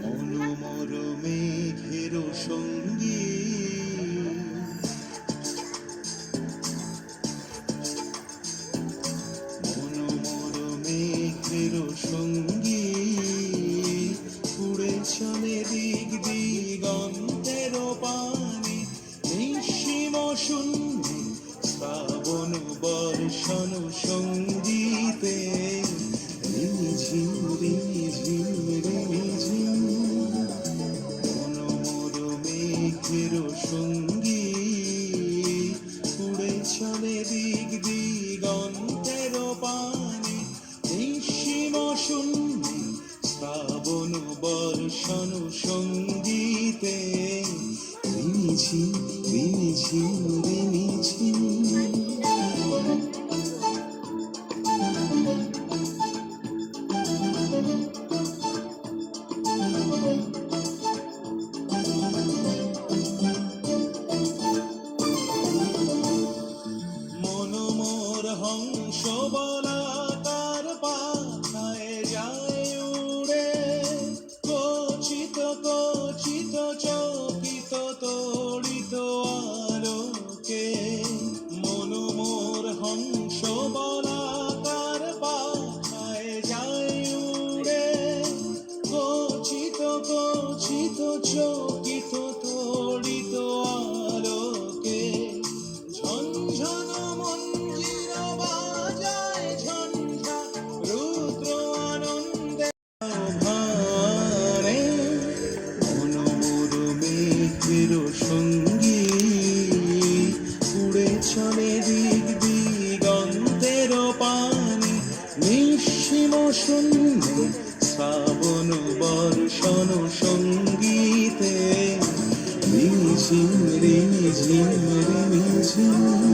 মনোমর মেঘের সঙ্গী। মনোমর মেঘের সঙ্গী। উড়ে চলে দিক দিগন্তের পানে। নিঃসীম শূন্যে শ্রাবণ বর্ষণ সঙ্গীতে বলাকার পাখায় যায় উড়ে। কচিত কচিত, চকিত, তড়িত আলোকে। মনোমোর হংস বলাকার পাখায় যায় উড়ে। কচিত কচিত, চকিত মেঘের সঙ্গী। উড়ে চলে দিক দিগন্তের পানি। নিঃসীম শূন্য শ্রাবণ বর্ষণ সঙ্গীতে। রিমিঝিম রিমিঝিম রিমিঝিম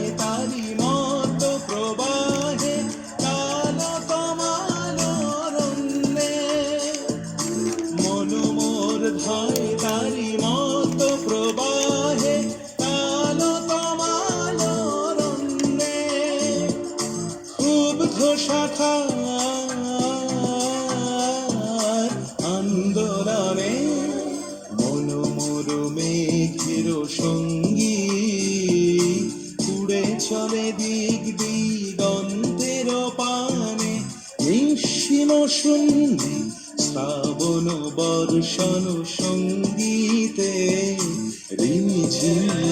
শাখা আন্দোলনে মনোমরমে ঘের সঙ্গী উড়ে চলে দিক দিগন্তের পানে। নিঃসীম শূন্যে শ্রাবণ বর্ষণ সঙ্গীতে রিমঝিম